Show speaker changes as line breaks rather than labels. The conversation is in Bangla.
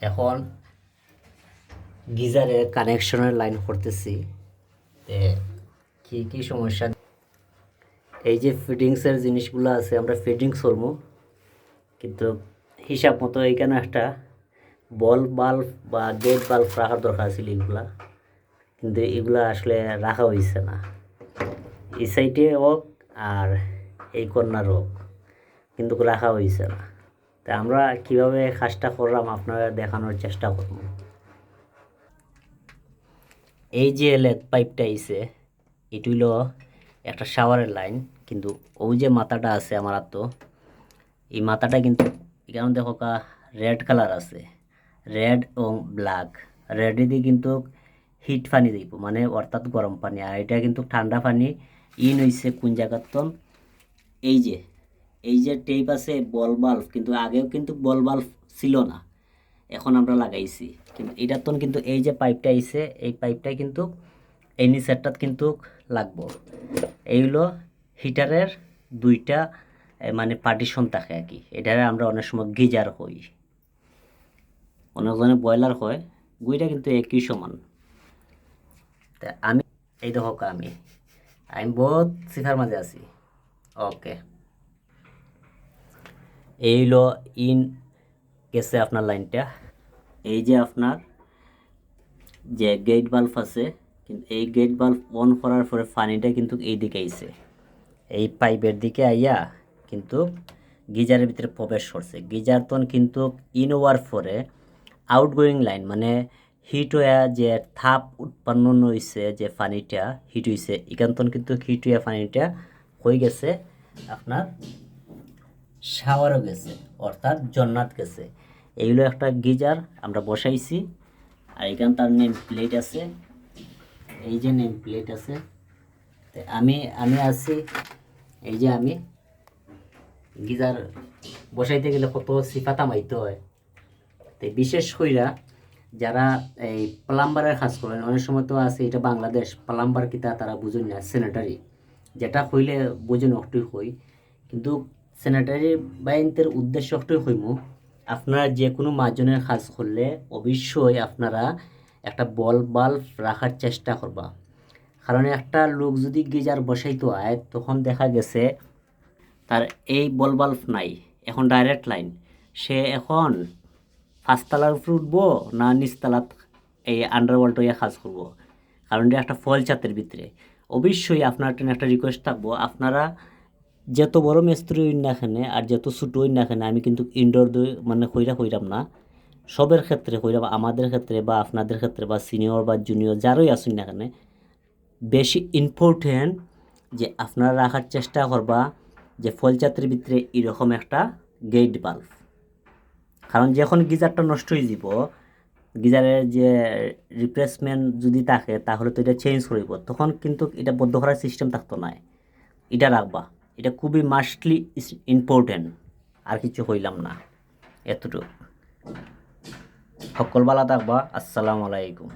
এখন গিজারের কানেকশনের লাইন করতেছি। কি কি সমস্যা? এই যে ফিটিংসের জিনিসগুলো আছে, আমরা ফিটিংস করব। কিন্তু হিসাব মতো এইখানে একটা বল বাল্ব বা গেট বাল্ব রাখার দরকার ছিল এগুলা। কিন্তু এগুলা আসলে রাখা হয়েছে না। এই সাইডে হোক আর এই কর্নার হোক, কিন্তু রাখা হয়েছে না। তা আমরা কীভাবে কাজটা করলাম আপনারা দেখানোর চেষ্টা করব। এই যে লেদ পাইপটা আইছে, এটি হলো একটা শাওয়ারের লাইন, কিন্তু ওই যে মাথাটা আছে আমার তো এই মাথাটা কিন্তু এখানে দেখো কা রেড কালার আছে, রেড এবং ব্ল্যাক, রেডে দিয়ে কিন্তু হিট পানি দিব মানে অর্থাৎ গরম পানি, আর এটা কিন্তু ঠান্ডা পানি, ইন হইছে কোন জায়গাতন এই যে এই যে টেপ আছে বল বাল্ব কিন্তু আগেও কিন্তু বল বাল্ব ছিল না। এখন আমরা লাগাইছি। কিন্তু এটার তো কিন্তু এই যে পাইপটা আইছে, এই পাইপটা কিন্তু এই নিচেরটাত কিন্তু লাগবো। এইগুলো হিটারের দুইটা মানে পার্টিশন থাকে আর কি। এটারে আমরা অনেক সময় গিজার হই। অনেকজনে ব্রয়লার হয়, গুইটা কিন্তু একই সমান। তা আমি, এই দেখো আমি। আমি বহুত সিফার মাঝে আছি। ওকে এই হলো ইন গেছে আপনার লাইনটা। এই যে আপনার যে গেট বাল্ব আছে, কিন্তু এই গেট বাল্ব অন করার পরে পানিটা কিন্তু এই দিকে আইছে। এই পাইপের দিকে আইয়া কিন্তু গিজারের ভিতরে প্রবেশ করছে। গিজার তখন কিন্তু ইন হওয়ার পরে আউটগোয়িং লাইন মানে হিট হয়ে যে থাপ উৎপন্ন হয়েছে যে পানিটা হিট হয়েছে এখান কিন্তু হিট হয়ে পানিটা হয়ে গেছে আপনার শাওয়ারও গেছে, অর্থাৎ জন্নাত গেছে। এইগুলো একটা গিজার, আমরা বসাইছি। আর এখান তার নেম প্লেট আছে। এই যে নেম প্লেট আছে। আমি আমি আছি, এই যে আমি। গিজার বসাইতে গেলে কত সিফাতা মাইতে হয়। তো বিশেষ কইরা যারা এই প্লাম্বারের কাজ করেন, অনেক সময় তো আছে এটা বাংলাদেশ, প্লাম্বার কিতা তারা বুঝুন না স্যানিটারি যেটা হইলে বুঝুন অক্টই হই কিন্তু স্যানিটারি বাইনতের উদ্দেশ্য অক্টই হইমু। আপনারা যে কোনো মাজনের কাজ করলে অবশ্যই আপনারা একটা বল বাল্ব রাখার চেষ্টা করবা। কারণ একটা লোক যদি গিজার বসাইতো আয়, তখন দেখা গেছে তার এই বল বাল্ব নাই, এখন ডাইরেক্ট লাইন। সে এখন পাঁচতলার উপরে উঠবো না নিচতলাত এই আন্ডারওয়ার্ল্ড হইয়া কাজ করব? কারণ এটা একটা ফল চাতের ভিতরে। অবশ্যই আপনার একটা রিকোয়েস্ট থাকব, আপনারা যত বড় মিস্ত্রি হইন না এখানে আর যত ছোটো হইন না এখানে আমি কিন্তু ইনডোর মানে কইরা কইরাম না। সবের ক্ষেত্রে কইরাম আমাদের ক্ষেত্রে বা আপনাদের ক্ষেত্রে বা সিনিয়র বা জুনিয়র যারই আসুন না এখানে বেশি ইম্পর্টেন্ট যে আপনারা রাখার চেষ্টা করবা যে ফল চাতের ভিতরে এরকম একটা গেট বাল্ব কারণ যখন গিজারটা নষ্ট হয়ে যাব গিজারের যে রিপ্লেসমেন্ট যদি থাকে, তাহলে তো এটা চেঞ্জ করিব। তখন কিন্তু এটা বদ্ধ করার সিস্টেম থাকতো না। এটা রাখবা। এটা খুবই মাস্টলি ইম্পর্টেন্ট। আর কিছু হইলাম না। এতটুকু। সকল বালা থাকবা। আসসালামু আলাইকুম।